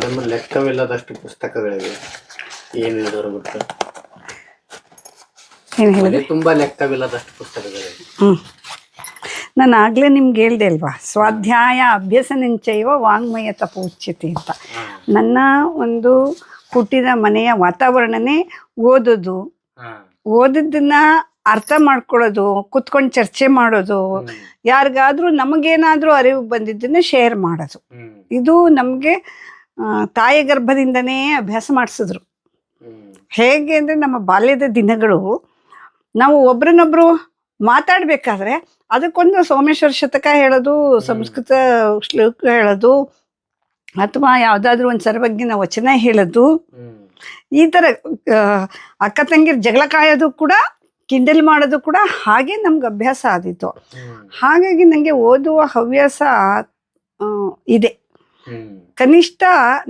Madam ಲೆಕ್ಕವಿಲ್ಲದಷ್ಟು ಪುಸ್ತಕಗಳಿವೆ. ಏನು ಹೇಳಿದವರು ಗೊತ್ತಾ? ಏನು ಹೇಳಿದೆ ತುಂಬಾ ಲೆಕ್ಕವಿಲ್ಲದಷ್ಟು ಪುಸ್ತಕಗಳಿವೆ. ಹ್ಞೂ ನಾನು ಆಗ್ಲೇ ನಿಮ್ಗೆ ಹೇಳ್ದೆ ಅಲ್ವಾ? ಸ್ವಾಧ್ಯಾಯ ಅಭ್ಯಾಸ ನಿಂಚೈವ ವಾಂಗ್ಮಯ ತಪೋಚ್ಯತೆ ಅಂತ. ನನ್ನ ಒಂದು ಹುಟ್ಟಿದ ಮನೆಯ ವಾತಾವರಣನೇ ಓದೋದು. ಓದಿದ್ದನ್ನ ಅರ್ಥ ಮಾಡ್ಕೊಳ್ಳೋದು ಕುತ್ಕೊಂಡು ಚರ್ಚೆ ಮಾಡೋದು ಯಾರಿಗಾದ್ರೂ ನಮಗೇನಾದ್ರೂ ಅರಿವು ಬಂದಿದ್ದನ್ನ ಶೇರ್ ಮಾಡೋದು. ಇದು ನಮಗೆ ತಾಯಿ ಗರ್ಭದಿಂದನೇ ಅಭ್ಯಾಸ ಮಾಡಿಸಿದ್ರು. ಹೇಗೆ ಅಂದರೆ ನಮ್ಮ ಬಾಲ್ಯದ ದಿನಗಳು ನಾವು ಒಬ್ರನ್ನೊಬ್ರು ಮಾತಾಡಬೇಕಾದ್ರೆ ಅದಕ್ಕೊಂದು ಸೋಮೇಶ್ವರ ಶತಕ ಹೇಳೋದು ಸಂಸ್ಕೃತ ಶ್ಲೋಕ ಹೇಳೋದು ಅಥವಾ ಯಾವುದಾದ್ರೂ ಒಂದು ಸರ್ವಜ್ಞನ ವಚನ ಹೇಳೋದು. ಈ ಥರ ಅಕ್ಕ ತಂಗಿರ್ ಜಗಳ ಕಾಯೋದು ಕೂಡ ಕಿಂಡಲ್ ಮಾಡೋದು ಕೂಡ ಹಾಗೆ ನಮ್ಗೆ ಅಭ್ಯಾಸ ಆದಿತ್ತು ಹಾಗಾಗಿ ನನಗೆ ಓದುವ ಹವ್ಯಾಸ ಇದೆ. ಕನಿಷ್ಠ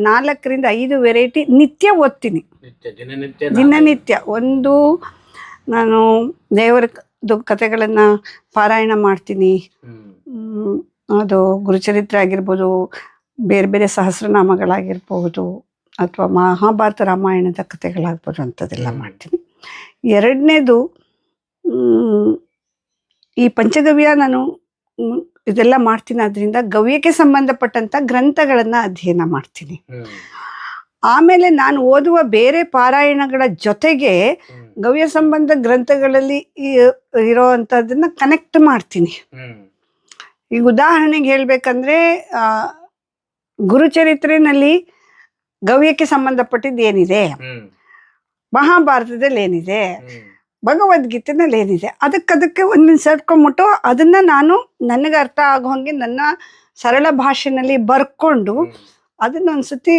ನಾಲ್ಕರಿಂದ ಐದು ವೆರೈಟಿ ನಿತ್ಯ ಓದ್ತೀನಿ. ನಿತ್ಯ ದಿನನಿತ್ಯ ಒಂದು ನಾನು ದೇವರ ಕಥೆಗಳನ್ನು ಪಾರಾಯಣ ಮಾಡ್ತೀನಿ. ಅದು ಗುರುಚರಿತ್ರೆ ಆಗಿರ್ಬೋದು ಬೇರೆ ಬೇರೆ ಸಹಸ್ರನಾಮಗಳಾಗಿರ್ಬೋದು ಅಥವಾ ಮಹಾಭಾರತ ರಾಮಾಯಣದ ಕಥೆಗಳಾಗ್ಬೋದು ಅಂಥದ್ದೆಲ್ಲ ಮಾಡ್ತೀನಿ. ಎರಡನೇದು ಈ ಪಂಚಗವ್ಯ ನಾನು ಇದೆಲ್ಲ ಮಾಡ್ತೀನಿ. ಅದರಿಂದ ಗವ್ಯಕ್ಕೆ ಸಂಬಂಧಪಟ್ಟಂಥ ಗ್ರಂಥಗಳನ್ನು ಅಧ್ಯಯನ ಮಾಡ್ತೀನಿ. ಆಮೇಲೆ ನಾನು ಓದುವ ಬೇರೆ ಪಾರಾಯಣಗಳ ಜೊತೆಗೆ ಗವ್ಯ ಸಂಬಂಧ ಗ್ರಂಥಗಳಲ್ಲಿ ಇರೋ ಕನೆಕ್ಟ್ ಮಾಡ್ತೀನಿ. ಈಗ ಉದಾಹರಣೆಗೆ ಹೇಳ್ಬೇಕಂದ್ರೆ ಗುರುಚರಿತ್ರೆನಲ್ಲಿ ಗವ್ಯಕ್ಕೆ ಸಂಬಂಧಪಟ್ಟಿದ್ದು ಏನಿದೆ ಮಹಾಭಾರತದಲ್ಲಿ ಏನಿದೆ ಭಗವದ್ಗೀತೆನಲ್ಲಿ ಏನಿದೆ? ಅದಕ್ಕದಕ್ಕೆ ಒಂದೊಂದು ಸೇರ್ಕೊಂಬಿಟ್ಟು ಅದನ್ನ ನಾನು ನನಗೆ ಅರ್ಥ ಆಗೋ ಹಾಗೆ ನನ್ನ ಸರಳ ಭಾಷೆನಲ್ಲಿ ಬರ್ಕೊಂಡು ಹ್ಮ್. ಅದನ್ನ ಒಂದ್ಸತಿ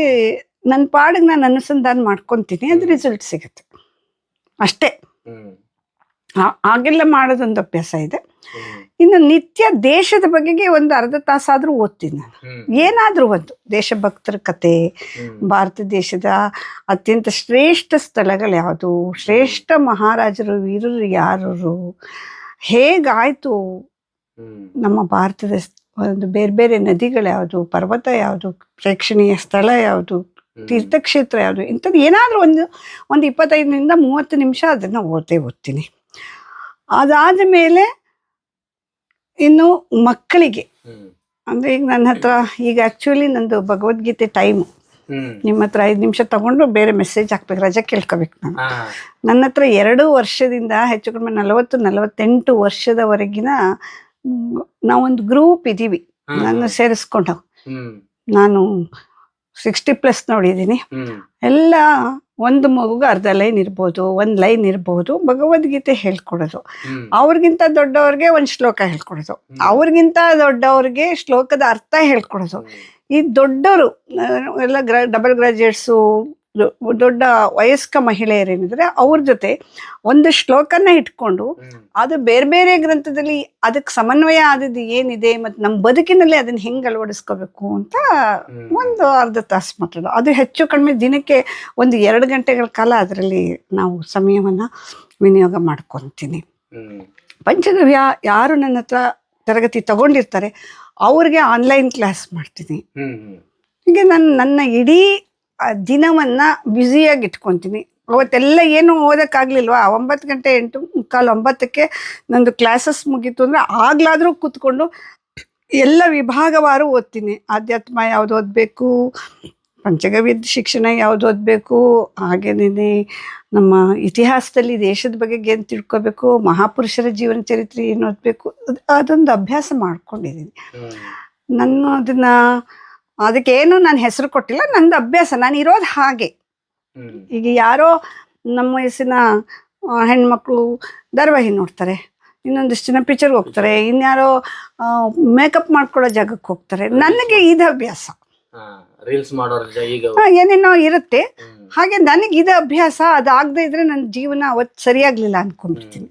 ನನ್ನ ಪಾಡಿಗೆ ನಾನು ಅನುಸಂಧಾನ ಮಾಡ್ಕೊತೀನಿ ಅದು ರಿಸಲ್ಟ್ ಸಿಗುತ್ತೆ. ಅಷ್ಟೇ. ಹಾಗೆಲ್ಲ ಮಾಡೋದೊಂದು ಅಭ್ಯಾಸ ಇದೆ. ಇನ್ನು ನಿತ್ಯ ದೇಶದ ಬಗೆಗೆ ಒಂದು ಅರ್ಧ ತಾಸಾದರೂ ಓದ್ತೀನಿ ನಾನು. ಏನಾದರೂ ಒಂದು ದೇಶಭಕ್ತರ ಕತೆ ಭಾರತ ದೇಶದ ಅತ್ಯಂತ ಶ್ರೇಷ್ಠ ಸ್ಥಳಗಳು ಯಾವುದು ಶ್ರೇಷ್ಠ ಮಹಾರಾಜರು ವೀರರು ಯಾರು ಹೇಗಾಯಿತು? ನಮ್ಮ ಭಾರತದ ಒಂದು ಬೇರೆ ಬೇರೆ ನದಿಗಳು ಯಾವುದು ಪರ್ವತ ಯಾವುದು ಪ್ರೇಕ್ಷಣೀಯ ಸ್ಥಳ ಯಾವುದು. ತೀರ್ಥಕ್ಷೇತ್ರ ಯಾವುದು ಇಂಥದ್ದು ಏನಾದರೂ ಒಂದು ಒಂದು ಇಪ್ಪತ್ತೈದರಿಂದ ಮೂವತ್ತು ನಿಮಿಷ ಅದನ್ನು ಓದೇ ಓದ್ತೀನಿ. ಅದಾದ ಮೇಲೆ ಇನ್ನು ಮಕ್ಕಳಿಗೆ. ಅಂದ್ರೆ ಈಗ ನನ್ನ ಹತ್ರ ಈಗ ಆಕ್ಚುಲಿ ನಂದು ಭಗವದ್ಗೀತೆ ಟೈಮು ನಿಮ್ಮ ಹತ್ರ ಐದು ನಿಮಿಷ ತಗೊಂಡು ಬೇರೆ ಮೆಸೇಜ್ ಹಾಕ್ಬೇಕು ರಜೆ ಕೇಳ್ಕೋಬೇಕು ನಾನು. ನನ್ನ ಹತ್ರ ಎರಡು ವರ್ಷದಿಂದ ಹೆಚ್ಚು ಕಡಿಮೆ ನಲವತ್ತು ನಲವತ್ತೆಂಟು ವರ್ಷದವರೆಗಿನ ನಾವೊಂದು ಗ್ರೂಪ್ ಇದ್ದೀವಿ. ನಾನು ಸೇರಿಸ್ಕೊಂಡು. ನಾನು ಸಿಕ್ಸ್ಟಿ ಪ್ಲಸ್ ನೋಡಿದ್ದೀನಿ. ಎಲ್ಲ ಒಂದು ಮಗುಗೆ ಅರ್ಧ ಲೈನ್ ಇರ್ಬೋದು ಒಂದು ಲೈನ್ ಇರ್ಬೋದು ಭಗವದ್ಗೀತೆ ಹೇಳ್ಕೊಡೋದು. ಅವ್ರಿಗಿಂತ ದೊಡ್ಡವ್ರಿಗೆ ಒಂದು ಶ್ಲೋಕ ಹೇಳ್ಕೊಡೋದು. ಅವ್ರಿಗಿಂತ ದೊಡ್ಡವ್ರಿಗೆ ಶ್ಲೋಕದ ಅರ್ಥ ಹೇಳ್ಕೊಡೋದು. ಈ ದೊಡ್ಡವರು ಎಲ್ಲ ಗ್ರ ಡಬಲ್ ಗ್ರಾಜುಯೇಟ್ಸು ದೊಡ್ಡ ವಯಸ್ಕ ಮಹಿಳೆಯರೇನಿದ್ರೆ ಅವ್ರ ಜೊತೆ ಒಂದು ಶ್ಲೋಕನ ಇಟ್ಕೊಂಡು ಅದು ಬೇರೆ ಬೇರೆ ಗ್ರಂಥದಲ್ಲಿ ಅದಕ್ಕೆ ಸಮನ್ವಯ ಆದದ್ದು ಏನಿದೆ ಮತ್ತು ನಮ್ಮ ಬದುಕಿನಲ್ಲಿ ಅದನ್ನ ಹೆಂಗೆ ಅಳವಡಿಸ್ಕೋಬೇಕು ಅಂತ ಒಂದು ಅರ್ಧ ತಾಸು ಮಾತ್ರ ಅದು ಹೆಚ್ಚು ಕಡಿಮೆ ದಿನಕ್ಕೆ ಒಂದು ಎರಡು ಗಂಟೆಗಳ ಕಾಲ ಅದರಲ್ಲಿ ನಾವು ಸಮಯವನ್ನು ವಿನಿಯೋಗ ಮಾಡ್ಕೊತೀನಿ. ಪಂಚಗವ್ಯ ಯಾರು ನನ್ನ ಹತ್ರ ತರಗತಿ ತಗೊಂಡಿರ್ತಾರೆ ಅವ್ರಿಗೆ ಆನ್ಲೈನ್ ಕ್ಲಾಸ್ ಮಾಡ್ತೀನಿ. ಹೀಗೆ ನಾನು ನನ್ನ ಇಡೀ ದಿನವನ್ನು ಬ್ಯುಸಿಯಾಗಿ ಇಟ್ಕೊತೀನಿ ಅವತ್ತೆಲ್ಲ ಏನು ಓದೋಕ್ಕಾಗಲಿಲ್ವಾ? ಒಂಬತ್ತು ಗಂಟೆ ಎಂಟು ಮುಕ್ಕಾಲು ಒಂಬತ್ತಕ್ಕೆ ನಂದು ಕ್ಲಾಸಸ್ ಮುಗೀತು ಅಂದರೆ ಆಗಲಾದರೂ ಕೂತ್ಕೊಂಡು ಎಲ್ಲ ವಿಭಾಗವಾರು ಓದ್ತೀನಿ. ಆಧ್ಯಾತ್ಮ ಯಾವುದು ಓದಬೇಕು ಪಂಚಗವ್ಯದ ಶಿಕ್ಷಣ ಯಾವುದು ಓದಬೇಕು ಹಾಗೇನೇ ನಮ್ಮ ಇತಿಹಾಸದಲ್ಲಿ ದೇಶದ ಬಗ್ಗೆ ಏನು ತಿಳ್ಕೊಬೇಕು ಮಹಾಪುರುಷರ ಜೀವನ ಚರಿತ್ರೆ ಏನು ಓದಬೇಕು ಅದೊಂದು ಅಭ್ಯಾಸ ಮಾಡ್ಕೊಂಡಿದ್ದೀನಿ ನಾನು ಅದನ್ನ ಅದಕ್ಕೇನು ನಾನು ಹೆಸರು ಕೊಟ್ಟಿಲ್ಲ ನಂದು ಅಭ್ಯಾಸ ನಾನು ಇರೋದು ಹಾಗೆ. ಈಗ ಯಾರೋ ನಮ್ಮ ವಯಸ್ಸಿನ ಹೆಣ್ಮಕ್ಳು ಧಾರಾವಾಹಿ ನೋಡ್ತಾರೆ ಇನ್ನೊಂದಿಷ್ಟು ಜನ ಪಿಕ್ಚರ್ಗೆ ಹೋಗ್ತಾರೆ ಇನ್ಯಾರೋ ಮೇಕಪ್ ಮಾಡ್ಕೊಳ್ಳೋ ಜಾಗಕ್ಕೆ ಹೋಗ್ತಾರೆ. ನನಗೆ ಇದು ಅಭ್ಯಾಸ. ರೀಲ್ಸ್ ಏನೇನೋ ಇರುತ್ತೆ. ಹಾಗೆ ನನಗೆ ಇದು ಅಭ್ಯಾಸ ಅದಾಗದೇ ಇದ್ರೆ ನನ್ನ ಜೀವನ ಅವತ್ತು ಸರಿಯಾಗ್ಲಿಲ್ಲ ಅನ್ಕೊಂಡ್ಬಿಡ್ತೀನಿ.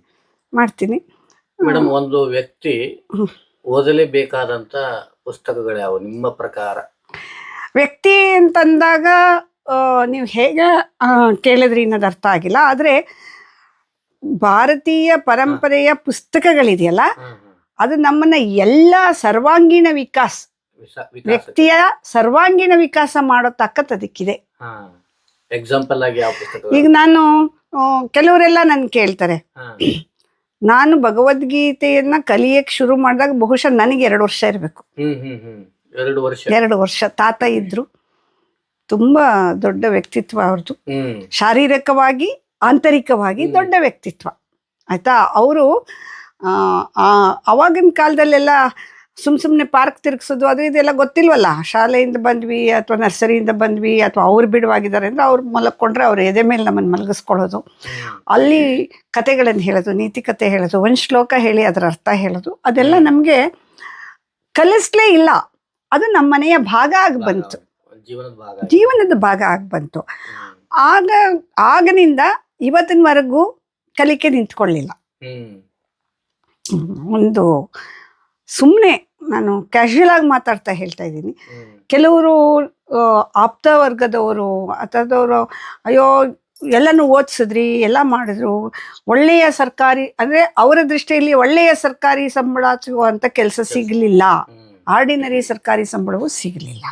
ಮಾಡ್ತೀನಿ. ಮೇಡಮ್ ಒಂದು ವ್ಯಕ್ತಿ. ಓದಲೇಬೇಕಾದಂತ ಪುಸ್ತಕಗಳು ಯಾವ? ನಿಮ್ಮ ಪ್ರಕಾರ? ವ್ಯಕ್ತಿ ಅಂತಂದಾಗ ನೀವು ಹೇಗೆ ಕೇಳಿದ್ರಿ ಅನ್ನೋದು ಅರ್ಥ ಆಗಿಲ್ಲ. ಆದರೆ ಭಾರತೀಯ ಪರಂಪರೆಯ ಪುಸ್ತಕಗಳಿದೆಯಲ್ಲ ಅದು ನಮ್ಮನ್ನ ಎಲ್ಲ ಸರ್ವಾಂಗೀಣ ವಿಕಾಸ್ ವ್ಯಕ್ತಿಯ ಸರ್ವಾಂಗೀಣ ವಿಕಾಸ ಮಾಡೋ ತಾಕತ್ ಅದಕ್ಕಿದೆ ಎಕ್ಸಾಂಪಲ್ ಆಗಿ ಈಗ ನಾನು ಕೆಲವರೆಲ್ಲ ನನ್ ಕೇಳ್ತಾರೆ. ನಾನು ಭಗವದ್ಗೀತೆಯನ್ನ ಕಲಿಯಕ್ ಶುರು ಮಾಡಿದಾಗ ಬಹುಶಃ ನನಗೆ ಎರಡು ವರ್ಷ ಇರಬೇಕು. ಹ್ಮ್ ಹ್ಮ್ ಹ್ಮ್. ಎರಡು ವರ್ಷ. ಎರಡು ವರ್ಷ. ತಾತ ಇದ್ರು. ತುಂಬಾ ದೊಡ್ಡ ವ್ಯಕ್ತಿತ್ವ ಅವ್ರದ್ದು ಶಾರೀರಿಕವಾಗಿ ಆಂತರಿಕವಾಗಿ ದೊಡ್ಡ ವ್ಯಕ್ತಿತ್ವ. ಆಯ್ತಾ? ಅವರು ಅವಾಗಿನ ಕಾಲದಲ್ಲೆಲ್ಲ ಸುಮ್ ಸುಮ್ಮನೆ ಪಾರ್ಕ್ ತಿರುಗಿಸೋದು ಅದು ಇದೆಲ್ಲ ಗೊತ್ತಿಲ್ವಲ್ಲ? ಶಾಲೆಯಿಂದ ಬಂದ್ವಿ ಅಥವಾ ನರ್ಸರಿಯಿಂದ ಬಂದ್ವಿ ಅಥವಾ ಅವ್ರು ಬಿಡುವಾಗಿದ್ದಾರೆ ಅಂದ್ರೆ ಅವ್ರು ಮಲಕ್ಕೊಂಡ್ರೆ ಅವ್ರ ಎದೆ ಮೇಲೆ ನಮ್ಮನ್ನು ಮಲಗಿಸ್ಕೊಳ್ಳೋದು ಅಲ್ಲಿ ಕತೆಗಳನ್ನು ಹೇಳೋದು ನೀತಿ ಕತೆ ಹೇಳೋದು ಒಂದು ಶ್ಲೋಕ ಹೇಳಿ ಅದರ ಅರ್ಥ ಹೇಳೋದು. ಅದೆಲ್ಲ ನಮಗೆ ಕಲಿಸ್ಲೇ ಇಲ್ಲ. ಅದು ನಮ್ಮ ಮನೆಯ ಭಾಗ ಆಗಿ ಬಂತು. ಜೀವನದ ಭಾಗ ಆಗಿ ಬಂತು. ಆಗ ಆಗನಿಂದ ಇವತ್ತಿನವರೆಗೂ ಕಲಿಕೆ ನಿಂತ್ಕೊಳ್ಳಿಲ್ಲ. ಒಂದು ಸುಮ್ಮನೆ ನಾನು ಕ್ಯಾಶುಯಲ್ ಆಗಿ ಮಾತಾಡ್ತಾ ಹೇಳ್ತಾ ಇದ್ದೀನಿ. ಕೆಲವರು ಆಪ್ತ ವರ್ಗದವರು ಆ ಥರದವರು ಅಯ್ಯೋ ಎಲ್ಲನೂ ಓದಿಸಿದ್ರಿ ಎಲ್ಲ ಮಾಡಿದ್ರು ಒಳ್ಳೆಯ ಸರ್ಕಾರಿ ಅಂದರೆ ಅವರ ದೃಷ್ಟಿಯಲ್ಲಿ ಒಳ್ಳೆಯ ಸರ್ಕಾರಿ ಸಂಬಳ ಸಿಗುವಂಥ ಕೆಲಸ ಸಿಗಲಿಲ್ಲ. ಆರ್ಡಿನರಿ ಸರ್ಕಾರಿ ಸಂಬಳವೂ ಸಿಗಲಿಲ್ಲ.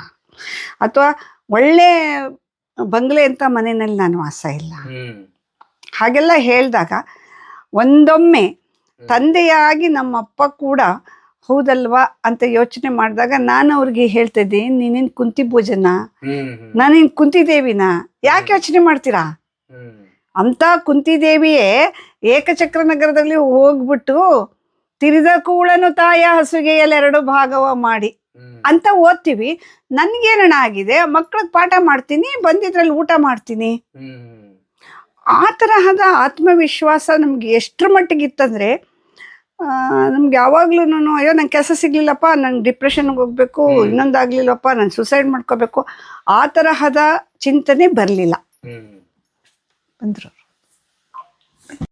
ಅಥವಾ ಒಳ್ಳೆ ಬಂಗ್ಲೆ ಅಂತ ಮನೆಯಲ್ಲಿ ನಾನು ವಾಸ ಇಲ್ಲ. ಹಾಗೆಲ್ಲ ಹೇಳಿದಾಗ ಒಂದೊಮ್ಮೆ ತಂದೆಯಾಗಿ ನಮ್ಮಪ್ಪ ಕೂಡ ಹೌದಲ್ವಾ ಅಂತ ಯೋಚನೆ ಮಾಡಿದಾಗ ನಾನು ಅವ್ರಿಗೆ ಹೇಳ್ತಾ ಇದ್ದೆ ನೀನೇನು ಕುಂತಿ ಭೋಜನ? ನಾನೇನು ಕುಂತಿದೇವಿನ ಯಾಕೆ ಯೋಚನೆ ಮಾಡ್ತೀರಾ? ಅಂತ ಕುಂತಿದೇವಿಯೇ ಏಕಚಕ್ರ ನಗರದಲ್ಲಿ ಹೋಗ್ಬಿಟ್ಟು ತಿರಿದ ಕೂಳನು ತಾಯ ಹಸುಗೆಯಲ್ಲೆರಡು ಭಾಗವ ಮಾಡಿ. ಅಂತ ಓದ್ತೀವಿ. ನನ್ಗೇನಣ ಆಗಿದೆ ಮಕ್ಳಿಗೆ ಪಾಠ ಮಾಡ್ತೀನಿ ಬಂದಿದ್ರಲ್ಲಿ ಊಟ ಮಾಡ್ತೀನಿ. ಆ ತರಹದ ಆತ್ಮವಿಶ್ವಾಸ ನಮ್ಗೆ ಎಷ್ಟ್ರ ಮಟ್ಟಿಗೆ ಇತ್ತಂದ್ರೆ ನಮ್ಗೆ ಯಾವಾಗ್ಲೂ ಅಯ್ಯೋ ನಂಗೆ ಕೆಲಸ ಸಿಗ್ಲಿಲ್ಲಪ್ಪ ನಂಗೆ ಡಿಪ್ರೆಷನ್ಗೆ ಹೋಗ್ಬೇಕು. ಇನ್ನೊಂದಾಗ್ಲಿಲ್ಲಪ್ಪ ನಾನು ಸುಸೈಡ್ ಮಾಡ್ಕೋಬೇಕು. ಆ ತರಹದ ಚಿಂತನೆ ಬರಲಿಲ್ಲ. ಬಂದ್ರು